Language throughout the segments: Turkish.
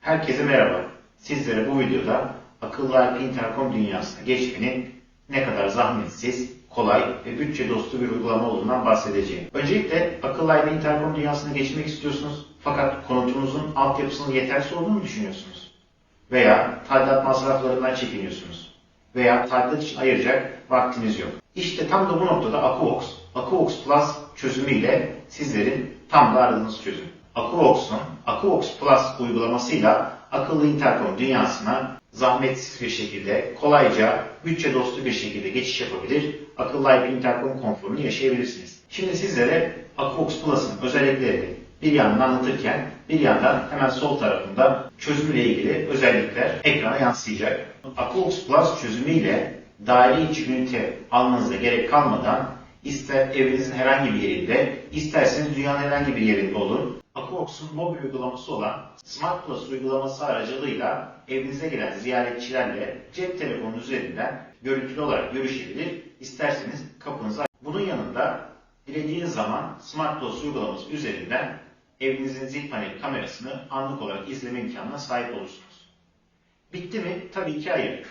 Herkese merhaba. Sizlere bu videoda akıllı IP interkom dünyasına geçmenin ne kadar zahmetsiz, kolay ve bütçe dostu bir uygulama olduğundan bahsedeceğim. Öncelikle akıllı IP interkom dünyasına geçmek istiyorsunuz fakat konutunuzun altyapısının yetersiz olduğunu düşünüyorsunuz. Veya tadilat masraflarından çekiniyorsunuz. Veya tadilat için ayıracak vaktiniz yok. İşte tam da bu noktada AkuVox, AkuVox Plus çözümüyle sizlerin tam da aradığınız çözüm. AkuVox'un AkuVox Plus uygulamasıyla akıllı interkom dünyasına zahmetsiz bir şekilde, kolayca, bütçe dostu bir şekilde geçiş yapabilir, akıllı IP interkom konforunu yaşayabilirsiniz. Şimdi sizlere AkuVox Plus'ın özelliklerini bir yandan anlatırken bir yandan hemen sol tarafında çözümle ilgili özellikler ekrana yansıyacak. AkuVox Plus çözümüyle daire içi ünite almanıza gerek kalmadan ister evinizin herhangi bir yerinde, isterseniz dünyanın herhangi bir yerinde olun. Akuvox'un mobil uygulaması olan Smart Plus uygulaması aracılığıyla evinize gelen ziyaretçilerle cep telefonu üzerinden görüntülü olarak görüşebilir, isterseniz kapınıza Bunun yanında dilediğiniz zaman Smart Plus uygulaması üzerinden evinizin zil paneli kamerasını anlık olarak izleme imkanına sahip olursunuz. Bitti mi? Tabii ki hayır.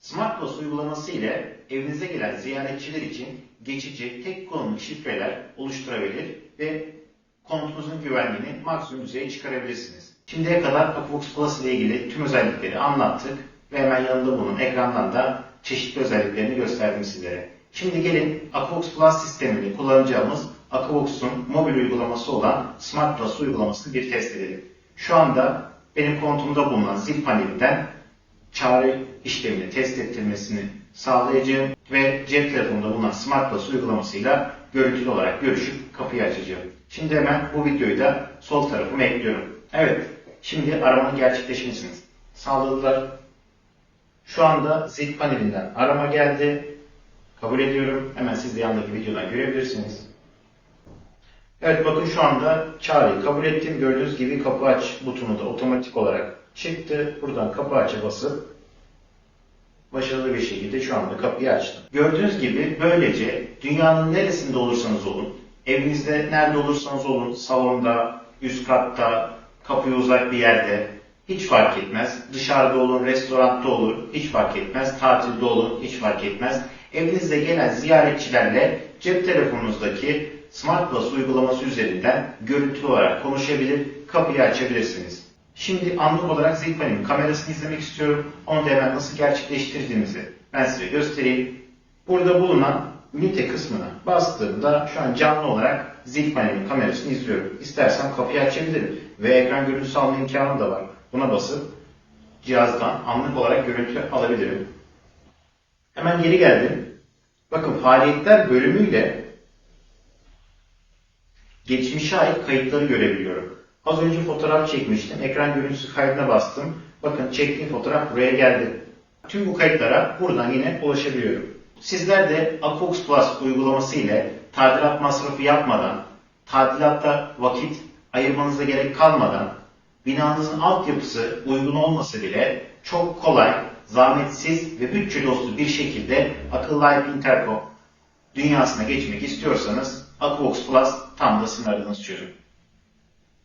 Smart Plus uygulaması ile evinize gelen ziyaretçiler için geçici tek konumlu şifreler oluşturabilir ve konutunuzun güvenliğini maksimum düzeye çıkarabilirsiniz. Şimdiye kadar Akuvox Plus ile ilgili tüm özellikleri anlattık ve hemen yanında bunun ekrandan da çeşitli özelliklerini gösterdim sizlere. Şimdi gelin Akuvox Plus sistemini kullanacağımız Akuvox'un mobil uygulaması olan Smart Plus uygulamasını bir test edelim. Şu anda benim kontumda bulunan zil panelinden çağrı işlemini test ettirmesini sağlayacağım ve cep telefonunda bulunan Smart Plus uygulamasıyla görüntülü olarak görüşüp kapıyı açacağım. Şimdi hemen bu videoyu da sol tarafıma ekliyorum. Evet, şimdi aramanın gerçekleşmesini sağladılar. Şu anda zil panelinden arama geldi. Kabul ediyorum. Hemen siz de yandaki videodan görebilirsiniz. Evet bakın şu anda çağrıyı kabul ettim. Gördüğünüz gibi kapı aç butonu da otomatik olarak çıktı. Buradan kapı aç'a basıp başarılı bir şekilde şu anda kapıyı açtım. Gördüğünüz gibi böylece dünyanın neresinde olursanız olun, evinizde nerede olursanız olun, salonda, üst katta, kapıya uzak bir yerde, hiç fark etmez. Dışarıda olun, restoranda olur, hiç fark etmez. Tatilde olun, hiç fark etmez. Evinizde gelen ziyaretçilerle cep telefonunuzdaki Smart Plus uygulaması üzerinden görüntülü olarak konuşabilir, kapıyı açabilirsiniz. Şimdi anlık olarak zil panelin kamerasını izlemek istiyorum. Onu da hemen nasıl gerçekleştirdiğimizi ben size göstereyim. Burada bulunan ünite kısmına bastığımda şu an canlı olarak zil panelin kamerasını izliyorum. İstersem kapıyı açabilirim ve ekran görüntüsü alma imkanım da var. Buna basıp cihazdan anlık olarak görüntü alabilirim. Hemen geri geldim. Bakın faaliyetler bölümüyle geçmişe ait kayıtları görebiliyorum. Az önce fotoğraf çekmiştim. Ekran görüntüsü kaydına bastım. Bakın çektiğim fotoğraf buraya geldi. Tüm bu kayıtlara buradan yine ulaşabiliyorum. Sizler de Apox Plus uygulaması ile tadilat masrafı yapmadan, tadilatta vakit ayırmanıza gerek kalmadan, binanızın altyapısı uygun olmasa bile çok kolay, zahmetsiz ve bütçe dostu bir şekilde akıllı IP interkom dünyasına geçmek istiyorsanız Aquox Plus tam da sizin aradığınız çözüm.